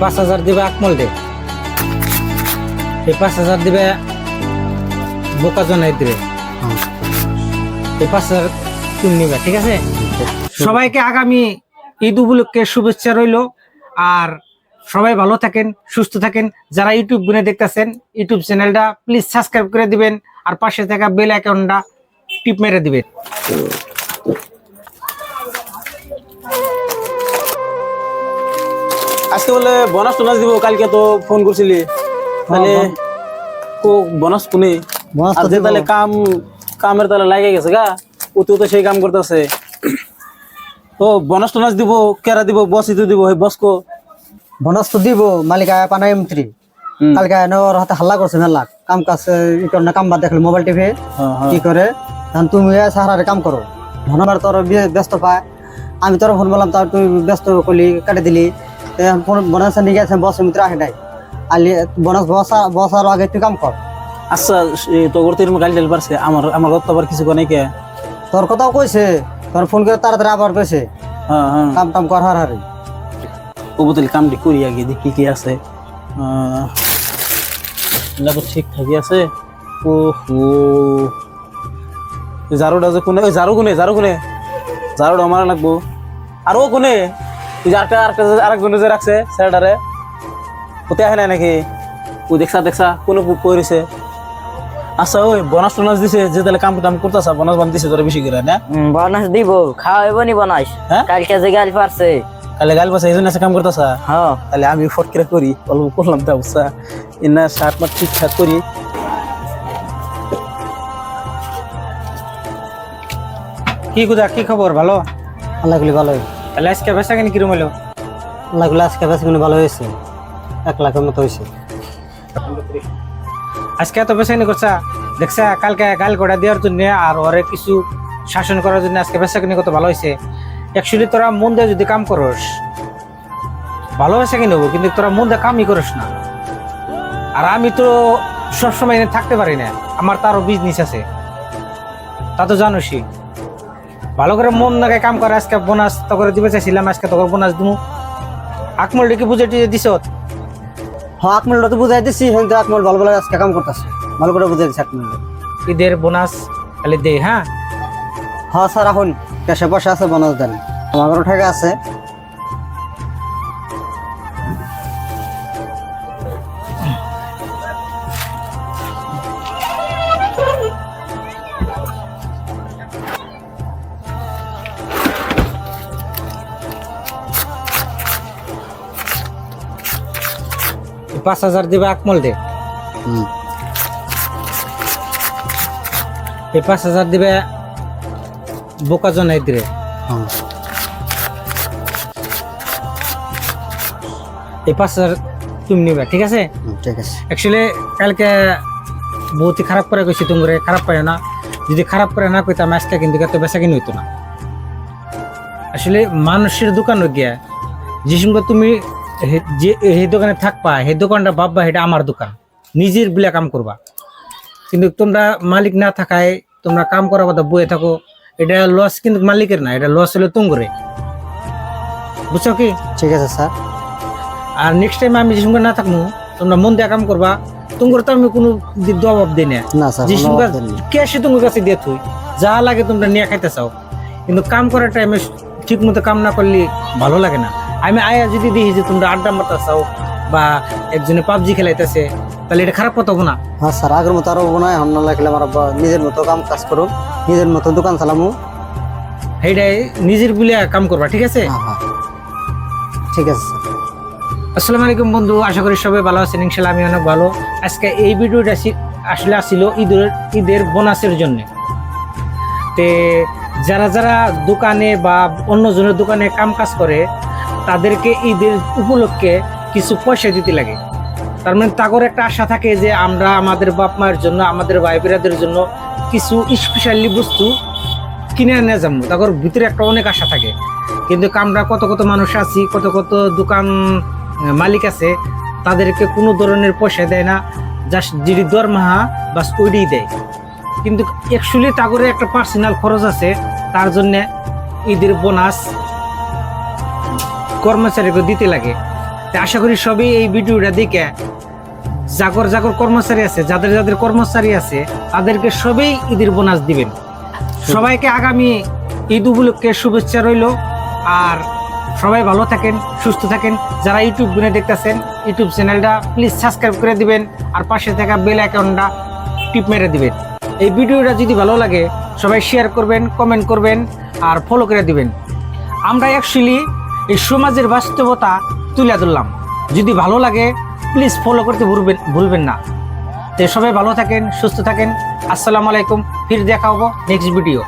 পাঁচ হাজার দিবে আকমল দে পাঁচ হাজার দিবে বোকা জনাই দিবে। পাঁচ হাজার তুমি নিবে, ঠিক আছে? সবাইকে আগামী ঈদ উপলক্ষে শুভেচ্ছা রইল আর সবাই ভালো থাকেন, সুস্থ থাকেন। যারা ইউটিউব গুনে দেখতেছেন, ইউটিউব চ্যানেলটা প্লিজ সাবস্ক্রাইব করে দিবেন আর পাশে থাকা বেল অ্যাকাউন্টটা টিপ মেরে দিবেন। আজকে বলে বোনাস টোনাস দিব কালকে তো ফোন করছিলি। তাহলে কো বোনাস কোনে? বোনাস তো আর যে তাহলে কাম কামের তাহলে লাগে গেছে গা। ও তো সেই কাম করতেছে। ও বোনাস টোনাস দিব কেরা দিব বস ইতো দিব বস কো। বোনাস তো দিব মালিক আয় পানা এমত্রি। কালকে ওর হাতে হাল্লা করছে মেলা। কাম কাজ না কাম বাদ দেখলে মোবাইল টিপে হ্যাঁ, হ্যাঁ। কি করে? তখন তুমি সাহারে কাম করো। ধন্যবাদ তোর ব্যস্ত পায়। আমি তোর ফোন বললাম তার তুই ব্যস্ত করলি কেটে দিলি। বোনাস নিয়ে গেছে বস মিত্র আহে নাই। আলি বোনাস বস বসার আগে তুই কাম কর। আচ্ছা এ তো করতে এরকম গালি টালি পারছে। আমার আমার কথা আবার কিছু কোনে কে? তোর কথাও কইছে তোর ফোন করে তাড়াতাড়ি আবার কইছে। হ্যাঁ হ্যাঁ। কাম টাম কর হার হারি। ও বদলে কামটি করি আগে দেখি কি আছে। আহ, এগুলা তো ঠিকঠাকই আছে। ও হো জারুটা যে কোনে ওই জারু কোনে জারু কোনে। জারুটা আমার লাগবো। আর ও কোনে? তুই যে আরেকটা আরেকটা আরেকজনে যে রাখছে স্যারটারে ওতে আহে নাই নাকি? ও দেখছা দেখছা কোনো পড়েছে আচ্ছা ওই বোনাস টোনাস দিছে যে তাহলে কাম টাম করতেছা বোনাস বান দিছে তোরা বেশি করে না? বোনাস দিব খাওয়াইব নি বোনাস হ্যাঁ? কালকে যে গাল পারছে। তাহলে গাল পাশে এই জন্য কাম করতেছা? হ্যাঁ। তাহলে আমি ফট করে করি অল্প করলাম তো অবস্থা ইনা শার্ট মার ঠিকঠাক করি। কি কুদা কি খবর? ভালো? আল্লাহ ভালোই। তাহলে আজকে বেসা কেন কিরম হলো? আল্লাহ গুলি আজকে বেশ ভালো হয়েছে। এক লাখের মতো হয়েছে। আজকে এত বেসাকিনি করছা? দেখছা কালকে গাল গোড়া দেওয়ার জন্য আর ওরে কিছু শাসন করার জন্য আজকে বেসাকিনি কত ভালো হয়েছে। অ্যাকচুয়ালি তোরা মন দিয়ে যদি কাম করস ভালো বেসাকিনি হব কিন্তু তোরা মন দিয়ে কামই করস না। আর আমি তো সবসময় থাকতে পারি না। আমার তারও বিজনেস আছে। তা তো জানোসই। ভালো করে মন লাগে কাম করে আজকে বোনাস তো করে দিবে চাইছিলাম আজকে তোকে বোনাস দিব আকমল ডেকে বুঝে টুঝে দিছ? হ্যাঁ আকমল তো বুঝাই দিছি হ্যাঁ আকমল ভালো ভালো আজকে কাম করতেছে। ভালো করে বুঝাই দিছি আকমল ঈদের বোনাস খালি দে হ্যাঁ? হ্যাঁ স্যার এখন ক্যাশে পয়সা আছে বোনাস দেন। আমার ঘরে টাকা আছে। পাঁচ হাজার দিবে আকমল দে। এই পাঁচ হাজার দিবে বোকা জনাই দিবে হ্যাঁ। এই পাঁচ হাজার তুমি নিবে ঠিক আছে? ঠিক আছে। অ্যাকচুয়ালি কালকে বহুতই খারাপ করে গেছি তুমি খারাপ পাই না। যদি খারাপ করে না কইতাম আজকে কিন্তু এত বেচা কিনে হইতো না। আসলে মানুষের দোকান গিয়া যে সঙ্গে তুমি যে সেই দোকানে থাকবা সেই দোকানটা ভাববা এটা আমার দোকান। নিজের বিলা কাম করবা। কিন্তু তোমরা মালিক না থাকায় তোমরা কাম করা কথা বয়ে থাকো। এটা লস কিন্তু মালিকের না এটা লস হলো তুমরে। বুঝছ কি? ঠিক আছে স্যার। আর নেক্সট টাইম আমি সঙ্গে না থাকব তোমরা মন দিয়ে কাম করবা। তোমার তো আমি কোনো দবাব দিই না। ক্যাশে তোমার কাছে দিয়ে থুই। যা লাগে তোমরা নিয়ে খাইতে চাও। কিন্তু কাম করার টাইমে ঠিক মতো কাম না করলে ভালো লাগে না। আমি আয়া যদি দেখি যে তোমরা আড্ডা মারতে চাও বা একজনে পাবজি খেলাইতেছে তাহলে এটা খারাপ কথা হব না। হ্যাঁ স্যার আগের মতো আরও বোনায় হন না লাগলে আমার নিজের মতো কাম কাজ করো নিজের মতো দোকান চালামু। সেইটাই নিজের বলে কাম করবা ঠিক আছে? হ্যাঁ হ্যাঁ। ঠিক আছে স্যার। আসসালামু আলাইকুম বন্ধু আশা করি সবাই ভালো আছেন ইনশাল্লাহ আমি অনেক ভালো। আজকে এই ভিডিওটা আসলে আসছিল ঈদের ঈদের বোনাসের জন্য। তে যারা যারা দোকানে বা অন্যজনের দোকানে কাম কাজ করে, তাদেরকে ঈদের উপলক্ষে কিছু পয়সা দিতে লাগে। তার মানে তাগর একটা আশা থাকে যে আমরা আমাদের বাপ মায়ের জন্য, আমাদের ভাই বোনেদের জন্য কিছু স্পেশালি বস্তু কিনে নিয়ে যাব। তাগর ভিতরে একটা অনেক আশা থাকে। কিন্তু আমরা কত কত মানুষ আছি, কত কত দোকান মালিক আছে, তাদেরকে কোনো ধরনের পয়সা দেয় না জাস্ট যেটি দরমাহা, বাস ওইটাই দেয়। কিন্তু অ্যাকচুয়ালি তাগরে একটা পার্সোনাল খরচ আছে, তার জন্য ঈদের বোনাস কর্মচারীকে দিতে লাগে। আশা করি সবই এই ভিডিওটা দেখে জাগর জাগর কর্মচারী আছে, যাদের যাদের কর্মচারী আছে, তাদেরকে সবাই ঈদের বোনাস দিবেন। সবাইকে আগামী ঈদ উপলক্ষে শুভেচ্ছা রইল, আর সবাই ভালো থাকেন, সুস্থ থাকেন। যারা ইউটিউব গুনে দেখতেছেন, ইউটিউব চ্যানেলটা প্লিজ সাবস্ক্রাইব করে দিবেন, আর পাশে থাকা বেল অ্যাকাউন্টটা টিপ মেরে দিবেন। এই ভিডিওটা যদি ভালো লাগে, সবাই শেয়ার করবেন কমেন্ট করবেন, আর ফলো করে দিবেন। আমরা অ্যাকচুয়ালি এই সমাজের বাস্তবতা তুলে ধরলাম। যদি ভালো লাগে প্লিজ ফলো করতে ভুলবেন ভুলবেন না। তো সবাই ভালো থাকেন, সুস্থ থাকেন। আসসালামু আলাইকুম, ফির দেখা হব নেক্সট ভিডিও